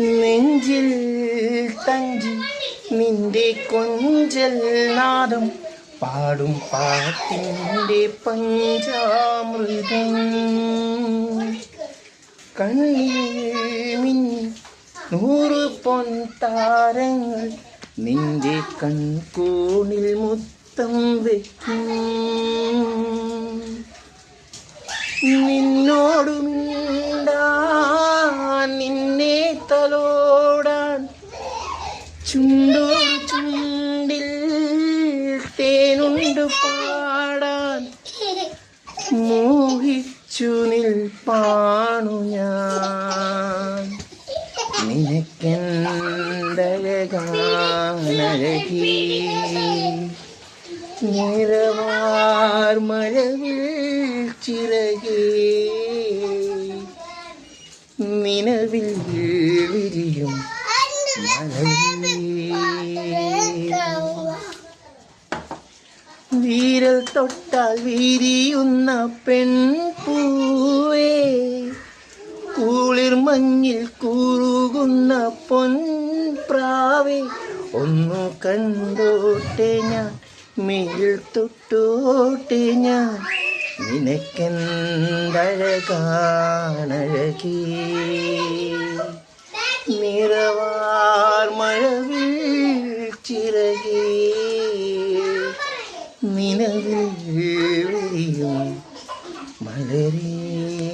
നെഞ്ചിൽ തഞ്ചി നിന്റെ കൊഞ്ചൽ നാദം പാടും പാട്ടിന്റെ പഞ്ചാമൃതം. കണ്ണിൽ നൂറ് പൊൻതാരങ്ങൾ നിന്റെ കൺകൂണിൽ മുത്തം വയ്ക്കും നിന്നോട് തലോടാൻ ചുണ്ടോ ചുണ്ടിൽ തേനുണ്ട് പാടാൻ. മോഹിച്ചു നിൽപ്പാണു ഞാൻ. നിനക്കെന്തഴകാനഴകി? നിറവാർ മരവിൽ ചിറകേ. നിലവിൽ വിരിയും വീരൽ തൊട്ടാൽ വീരിയുന്ന പെൺപൂവേ. കൂളിർ മഞ്ഞിൽ കൂറുകുന്ന പൊൻപ്രാവേ. ഒന്നു കണ്ടോട്ടെ ഞാൻ മേൽ തൊട്ടോട്ടെ ഞാൻ. നിനക്കെന്തഴകാണഴകീ? നിറവാർ മഴവിൽ ചിറകി നിലവിൽ മലരേ